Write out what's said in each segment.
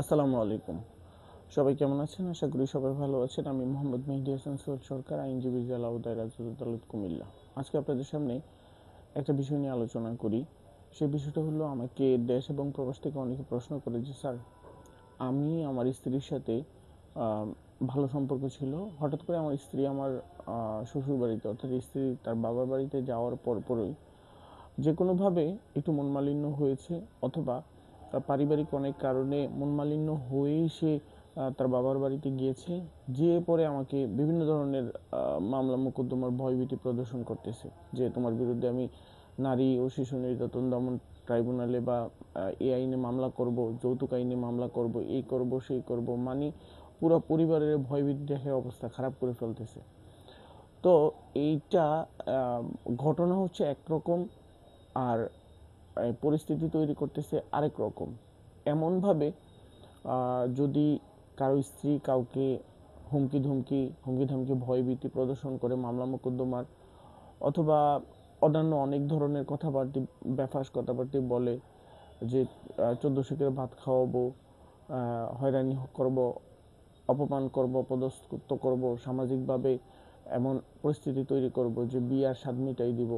আসসালামু আলাইকুম। সবাই কেমন আছেন? আশা করি সবাই ভালো আছেন। আমি মোহাম্মদ মেহদি হাসান সোহেল সরকার, আইনজীবী জেলা উদয় কুমিল্লা। আজকে আপনাদের সামনে একটা বিষয় নিয়ে আলোচনা করি। সেই বিষয়টা হলো, আমাকে দেশ এবং প্রবাস থেকে অনেকে প্রশ্ন করে যে, স্যার, আমি আমার স্ত্রীর সাথে ভালো সম্পর্ক ছিল। হঠাৎ করে আমার স্ত্রী আমার শ্বশুর বাড়িতে অর্থাৎ স্ত্রী তার বাবার বাড়িতে যাওয়ার পরপরই যে কোনোভাবে একটু মনমালিন্য হয়েছে অথবা পারিবারিক অনেক কারণে মনমালিন্য হয়েই সে তার বাবার বাড়িতে গিয়েছে। যে পরে আমাকে বিভিন্ন ধরনের মামলা, মোকদ্দমার ভয়ভীতি প্রদর্শন করতেছে যে তোমার বিরুদ্ধে আমি নারী ও শিশু নির্যাতন দমন ট্রাইব্যুনালে বা এ আইনে মামলা করব, যৌতুক আইনে মামলা করব, এই করব, সেই করব মানে পুরো পরিবারের ভয়ভীতি দেখে অবস্থা খারাপ করে ফেলতেছে। তো এইটা ঘটনা হচ্ছে একরকম আর পরিস্থিতি তৈরি করতেছে আরেক রকম। এমনভাবে যদি কারও স্ত্রী কাউকে হুমকি ধুমকি হুমকি ধামকি ভয়ভীতি প্রদর্শন করে মামলা মোকদ্দমার অথবা অন্যান্য অনেক ধরনের কথাবার্তি, ব্যাফাস কথাবার্তি বলে যে চোদ্দ শিখের ভাত খাওয়াবো হয়রানি করব, অপমান করব পদস্ত করব, সামাজিকভাবে এমন পরিস্থিতি তৈরি করব যে, বিয়ার স্বাদ মিটাই দিব।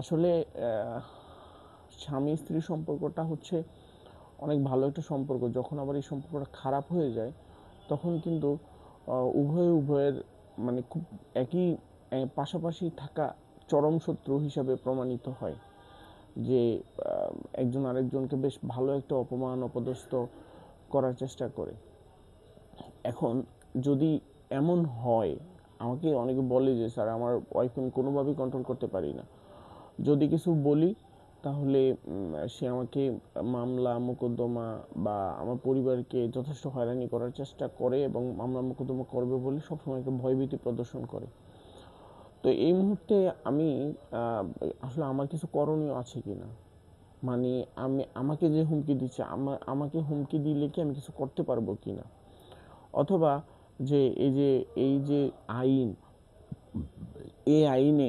আসলে স্বামী স্ত্রী সম্পর্কটা হচ্ছে অনেক ভালো একটা সম্পর্ক। যখন আবার এই সম্পর্কটা খারাপ হয়ে যায়, তখন কিন্তু উভয়ে উভয়ের মানে খুব একই পাশাপাশি থাকা চরম শত্রু হিসাবে প্রমাণিত হয়। যে একজন আরেকজনকে বেশ ভালো একটা অপমান, অপদস্থ করার চেষ্টা করে। এখন যদি এমন হয়, আমাকে অনেকে বলে যে, স্যার, আমার ওয়াইফ আমি কোনোভাবেই কন্ট্রোল করতে পারি না। যদি কিছু বলি তাহলে সে আমাকে মামলা, মোকদ্দমা বা আমার পরিবারকে যথেষ্ট হয়রানি করার চেষ্টা করে এবং মামলা, মোকদ্দমা করবে বলে সবসময় একটা ভয়ভীতি প্রদর্শন করে। তো এই মুহূর্তে আমি আসলে আমার কিছু করণীয় আছে কি না মানে আমি, আমাকে যে হুমকি দিচ্ছে আমার আমাকে হুমকি দিলে কি আমি কিছু করতে পারব কি না অথবা যে এই যে এই যে আইন, এই আইনে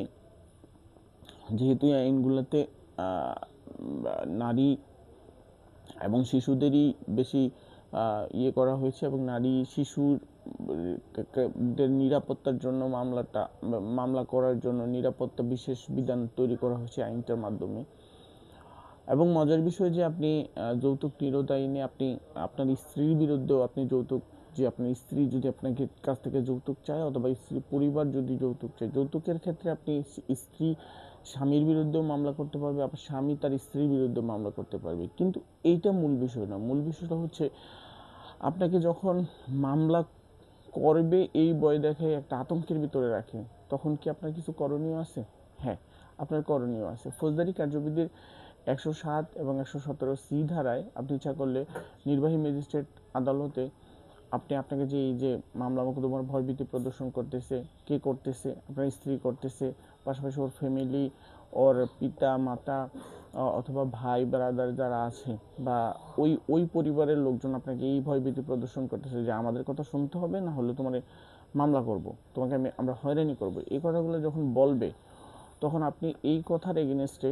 যেহেতু এই আইনগুলোতে নারী এবং শিশুদেরই বেশি ইয়ে করা হয়েছে এবং নারী শিশুর দের নিরাপত্তার জন্য মামলাটা, মামলা করার জন্য নিরাপত্তা বিশেষ বিধান তৈরি করা হয়েছে আইনটার মাধ্যমে। এবং মজার বিষয় যে আপনি যৌতুক নিরোধ আইনে আপনি, আপনার স্ত্রীর বিরুদ্ধেও আপনি যৌতুক, যে আপনার স্ত্রী যদি আপনাকে কাছ থেকে যৌতুক চায় অথবা স্ত্রীর পরিবার যদি যৌতুক চায়, যৌতুকের ক্ষেত্রে আপনি স্ত্রী স্বামীর বিরুদ্ধেও মামলা করতে পারবে, আবার স্বামী তার স্ত্রীর বিরুদ্ধে মামলা করতে পারবে। কিন্তু এইটা মূল বিষয় না। মূল বিষয়টা হচ্ছে, আপনাকে যখন মামলা করবে এই বয় দেখে একটা আতঙ্কের ভিতরে রাখে, তখন কি আপনার কিছু করণীয় আছে? হ্যাঁ আপনার করণীয় আছে। ফৌজদারি কার্যবিধির একশো সাত এবং একশো সতেরো সি ধারায় আপনি ইচ্ছা করলে নির্বাহী ম্যাজিস্ট্রেট আদালতে আপনি আপনাকে যে এই যে মামলা মোকদ্দমার ভয়ভীতি প্রদর্শন করতেছে, কে করতেছে, আপনার স্ত্রী করতেছে পাশাপাশি ওর ফ্যামিলি ওর পিতা, মাতা অথবা ভাই ব্রাদার যারা আছে বা ওই ওই পরিবারের লোকজন আপনাকে এই ভয়ভীতি প্রদর্শন করতেছে যে আমাদের কথা শুনতে হবে, না হলে তোমার মামলা করব। তোমাকে আমি, আমরা হয়রানি করব। এই কথাগুলো যখন বলবে, তখন আপনি এই কথার এগেনস্টে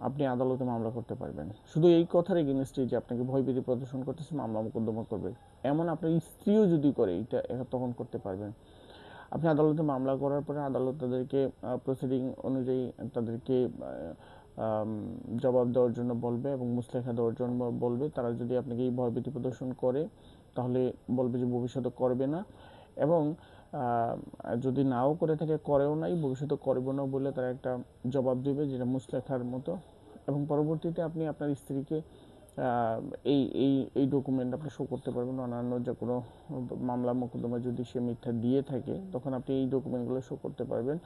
আপনি আদালতে মামলা করতে পারবেন। শুধু এই কথার এগেনস্টে যে আপনাকে ভয়ভীতি প্রদর্শন করতেছে, মামলা মোকদ্দমা করবে। এমন আপনার স্ত্রীও যদি করে এটা তখন করতে পারবেন। আপনি আদালতে মামলা করার পরে আদালত তাদেরকে প্রসিডিং অনুযায়ী তাদেরকে জবাব দেওয়ার জন্য বলবে এবং মুসলেখা দেওয়ার জন্য বলবে। তারা যদি আপনাকে এই ভয়ভীতি প্রদর্শন করে, তাহলে বলবে যে ভবিষ্যতে করবে না এবং যদি নাও করে থাকে, করেও নাই, ভবিষ্যতে করব না বলে তারা একটা জবাব দেবে যেটা মুসলেখার মতো। এবং পরবর্তীতে আপনি আপনার স্ত্রীকে এই এই এই ডকুমেন্ট আপনি শো করতে পারবেন। অন্যান্য যে কোনো মামলা, মোকদ্দমা যদি সে মিথ্যা দিয়ে থাকে, তখন আপনি এই ডকুমেন্টগুলো শো করতে পারবেন।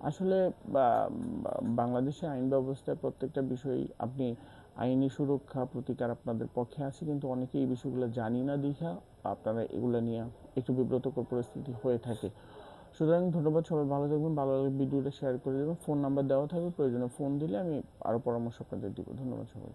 আসলে, বা- বা- বাংলাদেশে আইন ব্যবস্থায় প্রত্যেকটা বিষয় আপনি আইনি সুরক্ষা প্রতিকার আপনাদের পক্ষে আছে, কিন্তু অনেকে এই বিষয়গুলো জানি না দেখা আপনারা এগুলো নিয়ে একটু বিব্রতকর পরিস্থিতি হয়ে থাকে। সুতরাং ধন্যবাদ, সবাই ভালো থাকবেন, ভালো লাগলে ভিডিওটা শেয়ার করে দেবেন। ফোন নাম্বার দেওয়া থাকবে, প্রয়োজনে ফোন দিলে আমি আরও পরামর্শ আপনাদের দিব। ধন্যবাদ সবাই